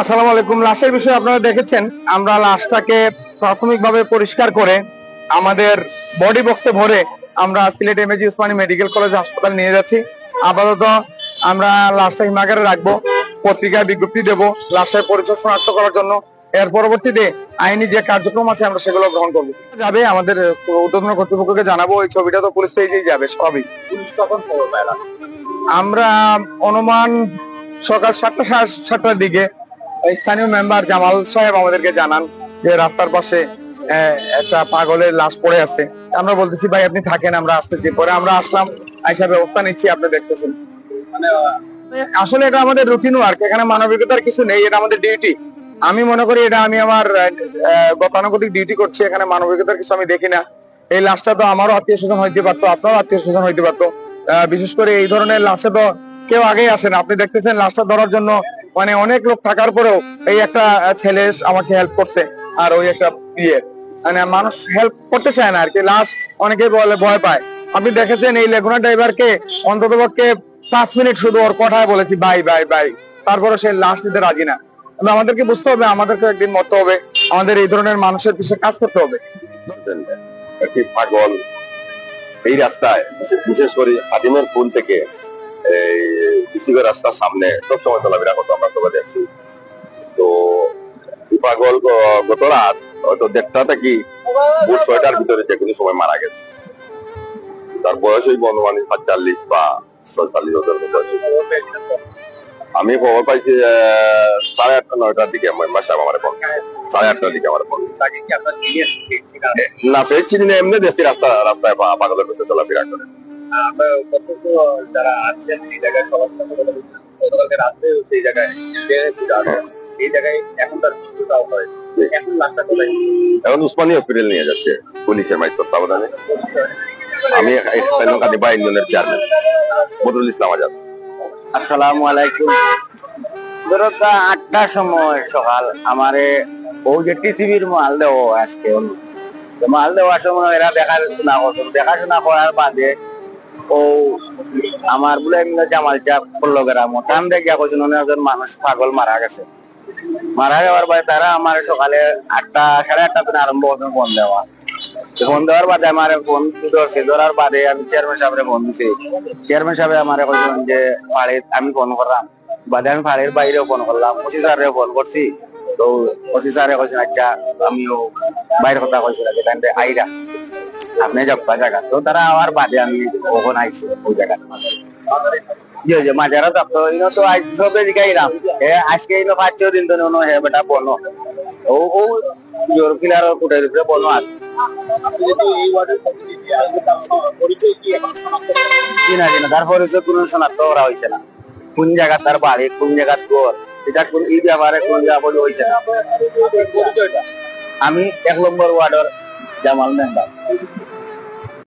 আসসালামু আলাইকুম। লাশের বিষয়ে আপনারা দেখেছেন, আমরা লাশটাকে প্রাথমিকভাবে পরিষ্কার করে আমাদের বডি বক্সে ভরে আমরা Sylhet M A G Osmani medical college হাসপাতাল নিয়ে যাচ্ছি। আপাতত আমরা লাশটা হিমাগারে রাখব, পত্রিকায় বিজ্ঞপ্তি দেব, লাশের পরিচয় শনাক্ত করার জন্য। এর পরবর্তীতে আইনি যে কার্যক্রম আছে, আমরা সেগুলো গ্রহণ করব। যাবে আমাদের উদ্বোধন কর্তৃপক্ষকে জানাব, এই ছবিটা তো পুলিশ পেজেই যাবে, সবই। পুলিশ কখন আমরা অনুমান সকাল সাতটা সাতটার দিকে স্থানীয় মেম্বার জামাল সাহেব আমাদেরকে জানান যে রাস্তার পাশে একটা পাগলের লাশ পড়ে আছে। আমরা বলতেছি, ভাই, আপনি থাকেন, আমরা আসতেছি। পরে আমরা আসলাম, আইসা ব্যবস্থা নিচ্ছি, আপনি দেখতেছেন। মানে আসলে এটা আমাদের রুটিন ওয়ার্ক এখানে মানবিকতার কিছু নেই, এটা আমাদের ডিউটি আমি মনে করি, এটা আমি আমার গতানুগতিক ডিউটি করছি, এখানে মানবিকতার কিছু আমি দেখি না। এই লাশটা তো আমারও আত্মীয় স্বজন হইতে পারতো, আপনারও আত্মীয় স্বজন হইতে পারতো। বিশেষ করে এই ধরনের লাশে তো কেউ আগেই আসে না। আপনি দেখতেছেন লাশটা ধরার জন্য মানে অনেক লোক থাকার পরেও এই একটা ছেলে আমাকে হেল্প করছে আর ওই একটা ইয়ে। মানে মানুষ হেল্প করতে চায় না আর কি লাশ অনেকে বলে ভয় পায়। আপনি দেখেছেন এই লেগুনা ড্রাইভারকে অন্তত পক্ষে পাঁচ মিনিট শুধু ওর কথায় বলেছি, বাই বাই বাই। তারপরে সে লাশ দিতে রাজি না। আমাদেরকে বুঝতে হবে আমাদেরকে একদিন মরতে হবে। আমাদের এই ধরনের মানুষের পিছনে কাজ করতে হবে। পাগল এই রাস্তায়, বিশেষ- করে আদিমের ফুল থেকে এই রাস্তার সামনে সবসময় চলাফেরা করতো আমরা সবাই দেখছি। তো পাগল গত রাত হয়তো দেড়টা থেকে ভোর ছয়টার ভিতরে যে কোনো সময় মারা গেছে। তার বয়স ওই অনুমানিক সাতচল্লিশ বা ছয়চল্লিশ ওদের বয়স আমি খবর পাইছি সাড়ে আটটা নয়টার দিকে আমার মাসে আমার ফোন সাড়ে আটটার দিকে আমার ফোন না পেয়েছি না এমনি দেশি রাস্তা রাস্তায় পাগলের পেছনে চলাফেরা করে। জায়গায় এখন উসমানী হসপিটাল নিয়ে যাচ্ছে, পুলিশের মাইক তত্ত্বাবধানে আমি চেয়ারম্যান বদরুল ইসলাম আজাদ। আসসালামু আলাইকুম। সময় সকাল আমারে ও যে টিসিবির মাল দেও আজকে। মাল দেওয়ার সময় এরা দেখা যাচ্ছে না দেখাশোনা করার বাদে ও আমার বলে জামাল চাপ করল গেরা মোটাম দেখিয়া কইছেন একজন মানুষ পাগল মারা গেছে। মারা যাওয়ার পরে তারা আমার সকালে আটটা, সাড়ে আটটা থেকে আরম্ভ করতে ফোন দেওয়া। ফোন দেওয়ার বাদে আমার ফোন ধরছে, ধরার বাদে আমি চেয়ারম্যান সাহেবের ফোন দিছি চেয়ারম্যান সাহেব আমার কইছেন যে ফাড়ির আমি ফোন করলাম। বাদে আমি ফাড়ির বাইরেও ফোন করলাম, ওসি স্যারে ফোন করছি। তো ওসি স্যারে কইছেন আচ্ছা আমিও বাইরে কথা কইছিলাম যে আইরা। আপনি যাবা জায়গা? তো তারা আমার বাদে আমি ওখানে আইছি, ওই জায়গা যে যে মাঝারা থাকতো ইনো তো আজ সবে এ, আজকে পাঁচ দিন তো নো হে বেটা বনো। ও ও, জোর পিলার কুটের উপরে বনো আছে। তার পরিচয় চিনা চিনা তারপর হচ্ছে কোন শনাক্ত করা হয়েছে না। কোন জায়গা তার বাড়ি, কোন জায়গার ঘর, এটা কোন, এই ব্যাপারে কোন জায়গা হয়েছে না। আমি এক নম্বর ওয়ার্ডের জামাল মেম্বার